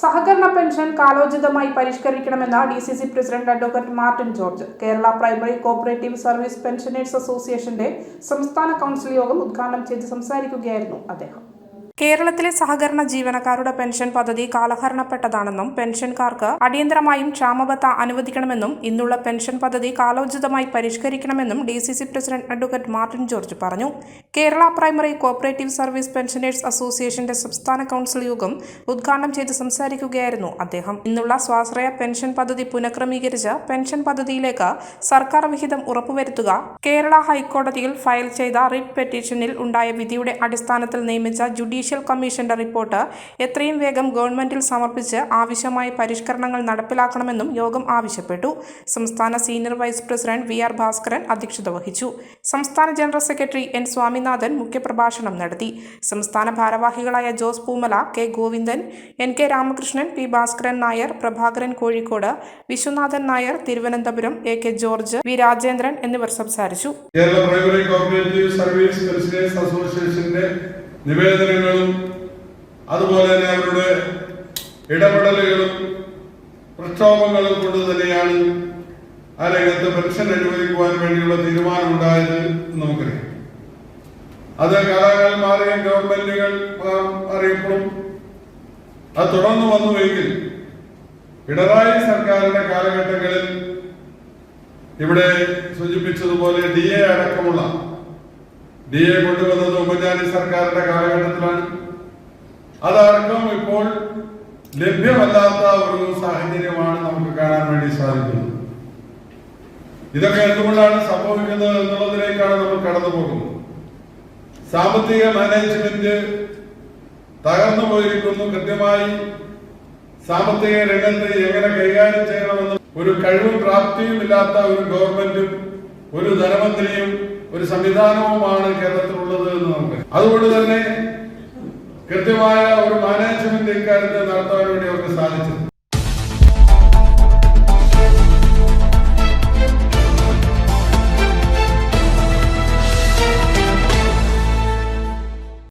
സഹകരണ പെൻഷൻ കാലോചിതമായി പരിഷ്കരിക്കണമെന്ന് D C C president advocate Martin George. Kerala primary cooperative service pensioners അസോസിയേഷന്റെ സംസ്ഥാന council യോഗം ഉദ്ഘാടനം ചെയ്ത് സംസാരിക്കുകയായിരുന്നു അദ്ദേഹം. കേരളത്തിലെ സഹകരണ ജീവനക്കാരുടെ പെൻഷൻ പദ്ധതി കാലഹരണപ്പെട്ടതാണെന്നും പെൻഷൻകാർക്ക് അടിയന്തരമായും ക്ഷാമബത്ത അനുവദിക്കണമെന്നും ഇന്നുള്ള പെൻഷൻ പദ്ധതി കാലോചിതമായി പരിഷ്കരിക്കണമെന്നും D C C president advocate Martin George പറഞ്ഞു. Kerala primary cooperative service pensioners അസോസിയേഷന്റെ സംസ്ഥാന കൗൺസിൽ യോഗം ഉദ്ഘാടനം ചെയ്ത് സംസാരിക്കുകയായിരുന്നു അദ്ദേഹം. ഇന്നുള്ള സ്വാശ്രയ പെൻഷൻ പദ്ധതി പുനഃക്രമീകരിച്ച് പെൻഷൻ പദ്ധതിയിലേക്ക് സർക്കാർ വിഹിതം ഉറപ്പുവരുത്തുക കേരള ഹൈക്കോടതിയിൽ ഫയൽ ചെയ്ത റിട്ട് പെറ്റീഷനിൽ ഉണ്ടായ വിധിയുടെ അടിസ്ഥാനത്തിൽ നിയമിച്ച ജുഡീഷ്യൽ കമ്മീഷന്റെ റിപ്പോർട്ട് എത്രയും വേഗം ഗവൺമെന്റിൽ സമർപ്പിച്ച് ആവശ്യമായ പരിഷ്കരണങ്ങൾ നടപ്പിലാക്കണമെന്നും യോഗം ആവശ്യപ്പെട്ടു. സംസ്ഥാന senior vice president V R Bhaskaran അധ്യക്ഷത വഹിച്ചു. സംസ്ഥാന ജനറൽ സെക്രട്ടറി എൻ സ്വാമിനാഥൻ മുഖ്യപ്രഭാഷണം നടത്തി. സംസ്ഥാന ഭാരവാഹികളായ Jose Poomala K Govindan N K Ramakrishnan P Bhaskaran Nair Prabhakaran Kozhikode Viswanathan Nair Thiruvananthapuram A K George V Rajendran എന്നിവർ സംസാരിച്ചു. കേരള അസോസിയേഷന്റെ നിവേദനങ്ങളും അതുപോലെ തന്നെ അവരുടെ ഇടപെടലുകളും പ്രക്ഷോഭങ്ങളും കൊണ്ട് തന്നെയാണ് ആ രംഗത്ത് പെൻഷൻ അനുവദിക്കുവാൻ വേണ്ടിയുള്ള തീരുമാനം ഉണ്ടായത് നമുക്കറിയാം. അത് കാലാകാലം മാറിയ ഗവൺമെന്റുകൾ അറിയപ്പെടും. അത് തുടർന്ന് വന്നുവെങ്കിൽ പിണറായി സർക്കാരിന്റെ കാലഘട്ടങ്ങളിൽ ഇവിടെ സൂചിപ്പിച്ചതുപോലെ ഡി എ അടക്കമുള്ള ഡി എ കൊണ്ടുവന്നത് ഉമ്മൻചാണ്ടി സർക്കാരിന്റെ കാലഘട്ടത്തിലാണ്. അതടക്കം ഇപ്പോൾ ലഭ്യമല്ലാത്ത ഒരു സാഹചര്യമാണ് നമുക്ക് കാണാൻ വേണ്ടി സാധിക്കുന്നത്. ഇതൊക്കെ എന്തുകൊണ്ടാണ് സംഭവിക്കുന്നത് എന്നുള്ളതിലേക്കാണ് നമ്മൾ കടന്നു പോകുന്നത് സാമ്പത്തിക മാനേജ്മെന്റ് തകർന്നു പോയിരിക്കുന്നു. കൃത്യമായി സാമ്പത്തിക രംഗത്ത് എങ്ങനെ കൈകാര്യം ചെയ്യണമെന്ന് ഒരു കഴിവും പ്രാപ്തിയും ഇല്ലാത്ത ഒരു ഗവൺമെന്റും ഒരു ധനമന്ത്രിയും ഒരു സംവിധാനവുമാണ് കേരളത്തിലുള്ളത് എന്ന് നമുക്ക് അതുകൊണ്ട് തന്നെ കൃത്യമായ ഒരു മാനേജ്മെന്റ് ഇക്കാര്യത്തിൽ നടത്താൻ വേണ്ടി അവർക്ക് സാധിച്ചത്